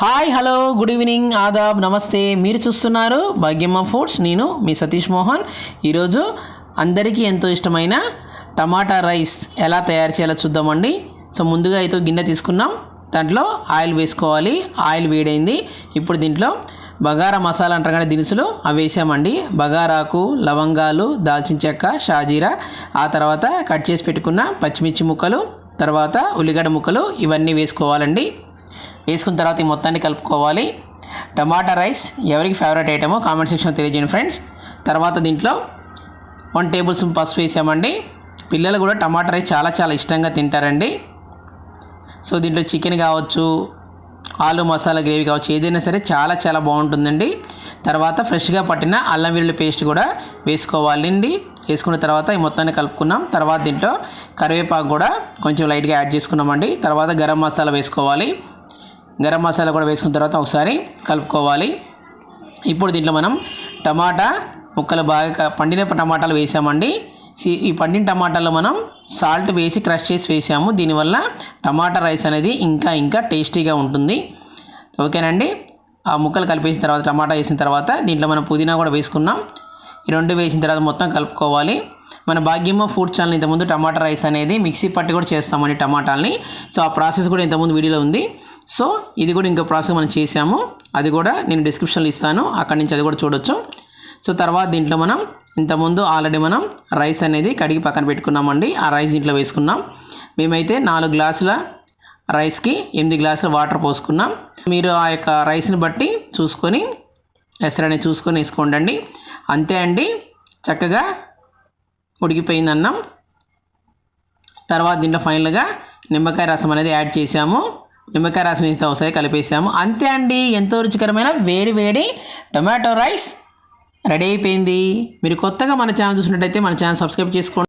Hi hello good evening ఆదాబ్ నమస్తే. మీరు చూస్తున్నారు భాగ్యమ్మ ఫుడ్స్ నేను మీ సతీష్ మోహన్. ఈరోజు అందరికీ ఎంతో ఇష్టమైన టమాటా రైస్ ఎలా తయారు చేయాలో చూద్దామండి. సో ముందుగా అయితే గిన్నె తీసుకున్నాం. దాంట్లో ఆయిల్ వేసుకోవాలి. ఆయిల్ వేడైంది. ఇప్పుడు దీంట్లో బగారా మసాలా అంటారు కానీ దినుసులు అవి వేసామండి. బగారాకు లవంగాలు దాల్చిన చెక్క షాజీరా ఆ తర్వాత కట్ చేసి పెట్టుకున్న పచ్చిమిర్చి ముక్కలు తర్వాత ఉల్లిగడ్డ ముక్కలు ఇవన్నీ వేసుకోవాలండి. వేసుకున్న తర్వాత ఈ మొత్తాన్ని కలుపుకోవాలి. టమాటా రైస్ ఎవరికి ఫేవరెట్ ఐటమో కామెంట్ సెక్షన్లో తెలియజేయండి ఫ్రెండ్స్ తర్వాత దీంట్లో వన్ టేబుల్ స్పూన్ పసుపు వేసామండి. పిల్లలు కూడా టమాటా రైస్ చాలా చాలా ఇష్టంగా తింటారండి. సో దీంట్లో చికెన్ కావచ్చు ఆలు మసాలా గ్రేవీ కావచ్చు ఏదైనా సరే చాలా చాలా బాగుంటుందండి. తర్వాత ఫ్రెష్గా పట్టిన అల్లం వెల్లుల్లి పేస్ట్ కూడా వేసుకోవాలండి. వేసుకున్న తర్వాత ఈ మొత్తాన్ని కలుపుకున్నాం. తర్వాత దీంట్లో కరివేపాకు కూడా కొంచెం లైట్గా యాడ్ చేసుకున్నామండి. తర్వాత గరం మసాలా వేసుకోవాలి. గరం మసాలా కూడా వేసుకున్న తర్వాత ఒకసారి కలుపుకోవాలి. ఇప్పుడు దీంట్లో మనం టమాటా ముక్కలు బాగా పండిన టమాటాలు వేసామండి. సి- ఈ పండిన టమాటాలు మనం సాల్ట్ వేసి క్రష్ చేసి వేసాము. దీనివల్ల టమాటా రైస్ అనేది ఇంకా ఇంకా టేస్టీగా ఉంటుంది. ఓకేనండి? ఆ ముక్కలు కలిపేసిన తర్వాత టమాటా వేసిన తర్వాత దీంట్లో మనం పుదీనా కూడా వేసుకున్నాం. ఈ రెండు వేసిన తర్వాత మొత్తం కలుపుకోవాలి. మన భాగ్యమ్మ ఫుడ్ ఛానల్ ఇంతకుముందు టమాటా రైస్ అనేది మిక్సీ పట్టి కూడా చేస్తామండి టమాటాలని. సో ఆ ప్రాసెస్ కూడా ఇంతకుముందు వీడియోలో ఉంది. సో ఇది కూడా ఇంకో ప్రాసెస్ మనం చేసాము అది కూడా నేను డిస్క్రిప్షన్లో ఇస్తాను. అక్కడి నుంచి అది కూడా చూడొచ్చు. సో తర్వాత దీంట్లో మనం ఇంతకుముందు ఆల్రెడీ మనం రైస్ అనేది కడిగి పక్కన పెట్టుకున్నామండి. ఆ రైస్ దీంట్లో వేసుకున్నాం. మేమైతే నాలుగు గ్లాసుల రైస్కి ఎనిమిది గ్లాసుల వాటర్ పోసుకున్నాం. మీరు ఆ యొక్క రైస్ని బట్టి చూసుకొని ఎసరని చూసుకొని వేసుకోండి అంతే అండి. చక్కగా ఉడికిపోయింది అన్నం. తర్వాత దీంట్లో ఫైనల్గా నిమ్మకాయ రసం అనేది యాడ్ చేసాము నిమ్మకాయ రసం వేస్తే ఒకసారి కలిపేసాము. అంతే అండి. ఎంతో రుచికరమైన వేడి వేడి టొమాటో రైస్ రెడీ అయిపోయింది. మీరు కొత్తగా మన ఛానల్ చూసినట్టయితే మన ఛానల్ సబ్స్క్రైబ్ చేసుకోండి.